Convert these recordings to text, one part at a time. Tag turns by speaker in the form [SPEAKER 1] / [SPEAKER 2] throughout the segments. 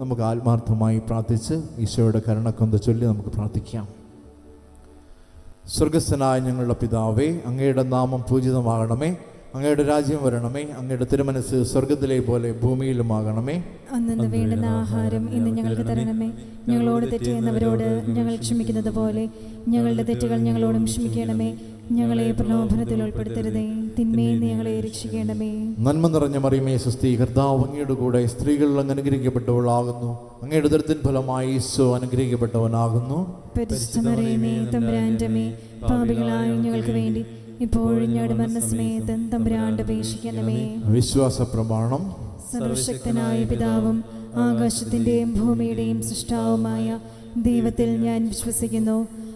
[SPEAKER 1] നമുക്ക് ആത്മാർത്ഥമായി പ്രാർത്ഥിച്ച് ഈശോയുടെ കരുണക്കൊന്ത ചൊല്ലി നമുക്ക് പ്രാർത്ഥിക്കാം. സ്വർഗസ്ഥനായ ഞങ്ങളുടെ പിതാവേ അങ്ങയുടെ നാമം പൂജിതമാകണമേ. അങ്ങയുടെ രാജ്യം വരണമേ. അങ്ങയുടെ തിരുമനസ് സ്വർഗത്തിലെ പോലെ ഭൂമിയിലും
[SPEAKER 2] ആകണമേ വേണ്ടുന്ന ആഹാരം ഇന്ന് ഞങ്ങൾക്ക് തരണമേ. ഞങ്ങളോട് തെറ്റ് ഞങ്ങൾ ക്ഷമിക്കുന്നത് പോലെ ഞങ്ങളുടെ തെറ്റുകൾ ഞങ്ങളോടും ക്ഷമിക്കണമേ. ഞങ്ങളെ പ്രലോഭനത്തിൽ ഉൾപ്പെടുത്തരുതേ. തിന്മയിൽ ഞങ്ങളെ രക്ഷിക്കണമേ.
[SPEAKER 1] നന്മ നിറഞ്ഞ മറിയമേ സുസ്ഥി കർത്താവ് അങ്ങയുടെ കൂടെ സ്ത്രീകളിൽ അങ്ങ് അനുഗ്രഹിക്കപ്പെട്ടവളാകുന്നു. അങ്ങയുടെ ദൃത്തിൻ ഫലമായി ഈശോ അനുഗ്രഹിക്കപ്പെട്ടവനാകുന്നു.
[SPEAKER 2] പരിശുദ്ധമറിയമേ തമ്പുരാന്റെ മേ പാപികളായ ഞങ്ങൾക്ക് വേണ്ടി ഇപ്പോഴും ഞങ്ങളുടെ മരണസമയത്ത് തമ്പുരാണ്ട് അപേക്ഷിക്കണമേ.
[SPEAKER 1] വിശ്വാസ പ്രമാണം
[SPEAKER 2] സർവശക്തനായ പിതാവും ആകാശത്തിന്റെയും ഭൂമിയുടെയും സൃഷ്ടാവുമായ ദൈവത്തിൽ ഞാൻ വിശ്വസിക്കുന്നു.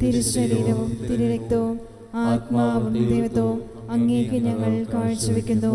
[SPEAKER 2] തിരുശരീരവും തിരുരക്തവും ആത്മാവും ദൈവത്വവും അങ്ങേക്ക് ഞങ്ങൾ കാഴ്ചവെക്കുന്നു.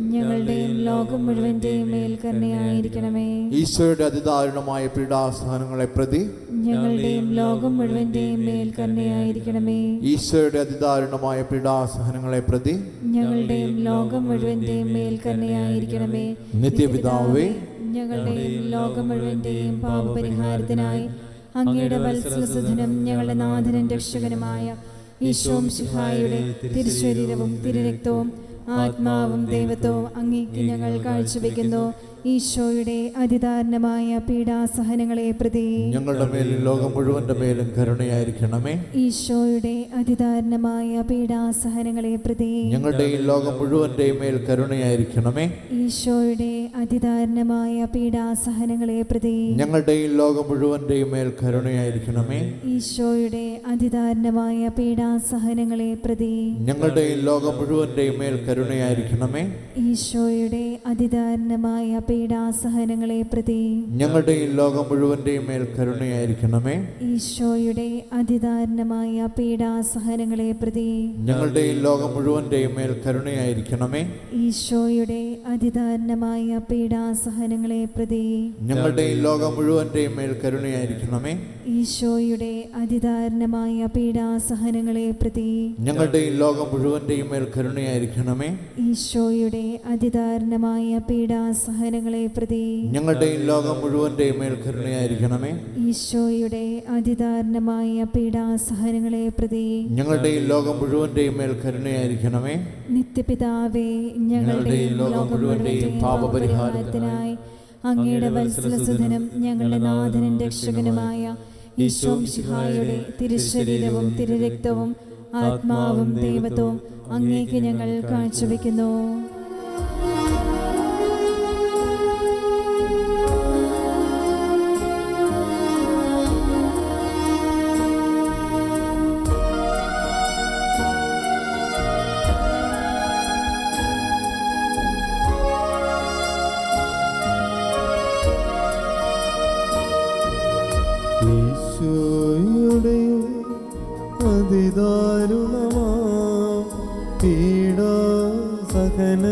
[SPEAKER 2] ഞങ്ങളുടെയും ലോകം മുഴുവന്റെയും മേൽ കരുണയായിരിക്കണമേ.
[SPEAKER 1] ഈശോയുടെ അതിദാരുണമായ പീഡാസ്ഥാനങ്ങളെ പ്രതി
[SPEAKER 2] ഞങ്ങളുടെയും ലോകം മുഴുവന്റെയും മേൽ കരുണയായിരിക്കണമേ.
[SPEAKER 1] ഈശോയുടെ അതിദാരുണമായ പീഡാസഹനങ്ങളെ പ്രതി
[SPEAKER 2] ഞങ്ങളുടെയും ലോകം മുഴുവന്റെയും മേൽ കരുണയായിരിക്കണമേ.
[SPEAKER 1] നിത്യപിതാവേ
[SPEAKER 2] ഞങ്ങളുടെയും ലോകം മുഴുവന്റെയും പാപപരിഹാരത്തിനായി അങ്ങയുടെ വത്സലസുധനും ഞങ്ങളുടെ നാഥനും രക്ഷകനുമായ ഈശോം ശിഹായുടെ തിരുശരീരവും തിരുരക്തവും ആത്മാവും ദൈവത്വവും അങ്ങേക്ക് ഞങ്ങൾ കാഴ്ചവെക്കുന്നു. ഈശോയുടെ അതിദാരണമായ പീഡാസഹനങ്ങളെ പ്രതി.
[SPEAKER 1] ഞങ്ങളുടെ മേലും ലോകം മുഴുവന്റെ മേലും കരുണയായിരിക്കണമേ.
[SPEAKER 2] ഈശോയുടെ അതിദാരണമായ പീഡാസഹനങ്ങളെ പ്രതി.
[SPEAKER 1] ഞങ്ങളുടെ ലോകം മുഴുവന്റെ മേൽ കരുണയായിരിക്കണമേ.
[SPEAKER 2] ഈശോയുടെ അതിദാരണമായ പീഡാസഹനങ്ങളെ പ്രതി.
[SPEAKER 1] ഞങ്ങളുടെ ലോകം മുഴുവന്റെ മേൽ കരുണയായിരിക്കണമേ.
[SPEAKER 2] ഈശോയുടെ അതിദാരണമായ പീഡാസഹനങ്ങളെ പ്രതി.
[SPEAKER 1] ഞങ്ങളുടെ ലോകം മുഴുവന്റെ മേൽ കരുണയായിരിക്കണമേ.
[SPEAKER 2] ഈശോയുടെ അതിദാരുണമായ പീഡാസഹനങ്ങളെ പ്രതി
[SPEAKER 1] ഞങ്ങളുടെ ഈ ലോകം മുഴുവന്റെയും മേൽ കരുണയായിരിക്കണമേ.
[SPEAKER 2] ഈശോയുടെ അതിദാരുണമായ പീഡാസഹനങ്ങളെ പ്രതി
[SPEAKER 1] ഞങ്ങളുടെ ഈ ലോകം മുഴുവന്റെയും മേൽ കരുണയായിരിക്കണമേ.
[SPEAKER 2] ഈശോയുടെ അതിദാരുണമായ പീഡാസഹനങ്ങളെ പ്രതി
[SPEAKER 1] ഞങ്ങളുടെ ഈ ലോകം മുഴുവന്റെയും മേൽ കരുണയായിരിക്കണമേ.
[SPEAKER 2] ഈശോയുടെ അതിദാരുണമായ പീഡാസഹനങ്ങളെ പ്രതി
[SPEAKER 1] ഞങ്ങളുടെ ഈ ലോകം മുഴുവന്റെയും മേൽ കരുണയായിരിക്കണമേ.
[SPEAKER 2] ഈശോയുടെ അതിദാരുണമായ പീഡാസഹനങ്ങളെ പ്രതി
[SPEAKER 1] ഞങ്ങളുടെ ലോകം മുഴുവന്റെയും മേൽ കരുണയായിരിക്കണമേ.
[SPEAKER 2] ഈശോയുടെ അതിദാരുണമായ പീഡാസഹനങ്ങളെ പ്രതി
[SPEAKER 1] ഞങ്ങളുടെ ലോകം മുഴുവന്റെയും മേൽ കരുണയായിരിക്കണമേ.
[SPEAKER 2] നിത്യപിതാവേ ഞങ്ങളുടെ ലോകം മുഴുവന്റെയും പാപപരിഹാരത്തിനായി അങ്ങയുടെ വത്സലസുധനം ഞങ്ങളുടെ നാഥനും രക്ഷകനുമായ ഈശോ ശിഹായുടെ തിരുശരീരവും തിരുരക്തവും ആത്മാവും ദൈവത്വവും അങ്ങേക്ക് ഞങ്ങൾ കാഴ്ചവെക്കുന്നു.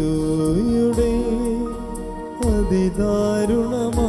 [SPEAKER 3] ഈശോയുടെ അതിദാരുണമാ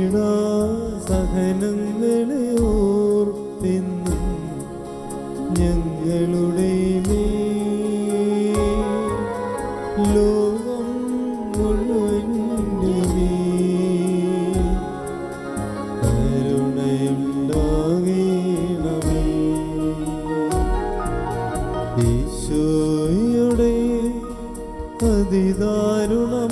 [SPEAKER 3] പീഡാ സഹനങ്ങളെ ഓർത്തിന്നും ലോകം മുഴുവൻ കരുണയുണ്ടാകണമേ. ഈശോയുടെ അതിദാരുണമാം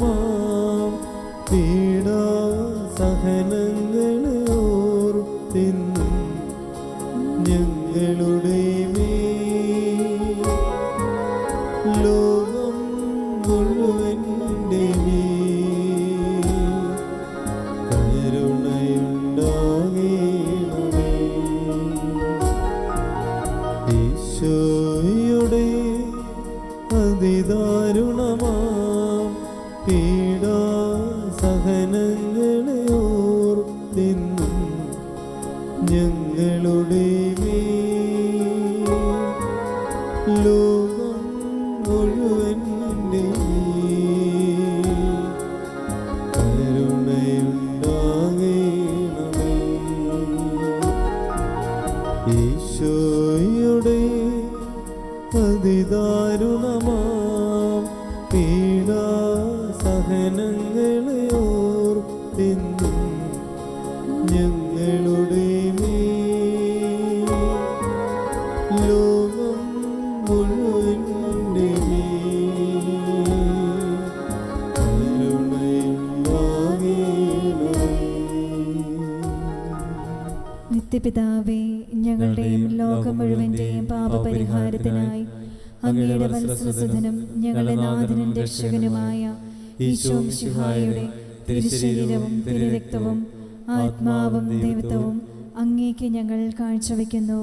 [SPEAKER 3] അതിദാരുണമാം കരുണയുണ്ടാകണമേ
[SPEAKER 2] നിത്യപിതാവേ ഞങ്ങളുടെയും ലോകം മുഴുവന്റെയും പാപപരിഹാരത്തിനായി അങ്ങയുടെ വത്സരസുധനും ഞങ്ങളുടെ നാഥനും രക്ഷകനുമായ ഈശോ മിശിഹായുടെ തിരുശരീരവും തിരുരക്തവും ആത്മാവും ദൈവത്വവും അങ്ങേക്ക് ഞങ്ങൾ കാഴ്ചവെക്കുന്നു.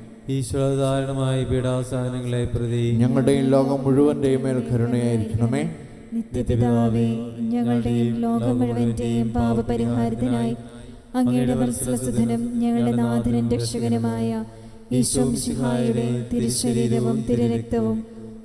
[SPEAKER 4] ഈശ്വരധാരണമായ പീഡാസഹനങ്ങളെ പ്രതി
[SPEAKER 1] ഞങ്ങളുടെയും ലോകം മുഴുവന്റെയും മേൽ കരുണയായിരിക്കണമേ.
[SPEAKER 2] നിത്യപിതാവേ ഞങ്ങളുടെയും ലോകം മുഴുവന്റെയും പാപപരിഹാരത്തിനായി അങ്ങയുടെ വത്സലസുധനും ഞങ്ങളുടെ നാഥനും രക്ഷകനുമായ ഈശോ ശിഹായുടെ തിരുശരീരവും തിരുരക്തവും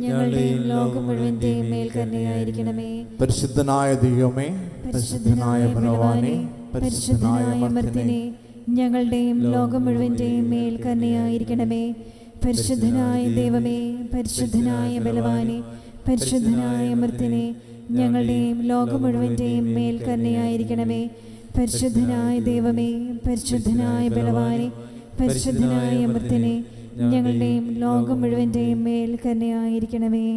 [SPEAKER 2] ഞങ്ങളുടെയും ലോകം മുഴുവന്റെയും മേൽ കന്യയായിരിക്കണമേ
[SPEAKER 1] പരിശുദ്ധനായ ദൈവമേ പരിശുദ്ധനായ ഭഗവാനെ പരിശുദ്ധനായ
[SPEAKER 2] മർത്തിനെ ഞങ്ങളുടെയും ലോകം മുഴുവന്റെയും മേൽ കന്യയായിരിക്കണമേ പരിശുദ്ധനായ ദൈവമേ പരിശുദ്ധനായ ബലവാനെ പരിശുദ്ധനായ മർത്തിനെ ഞങ്ങളുടെയും ലോകം മുഴുവന്റെയും മേൽ കന്യയായിരിക്കണമേ പരിശുദ്ധനായ ദൈവമേ പരിശുദ്ധനായ ബലവാനെ പരിശുദ്ധനായ മർത്തിനെ ഞങ്ങളുടെയും ലോകം മുഴുവന്റെയും മേൽ കന്യയായിരിക്കണമേ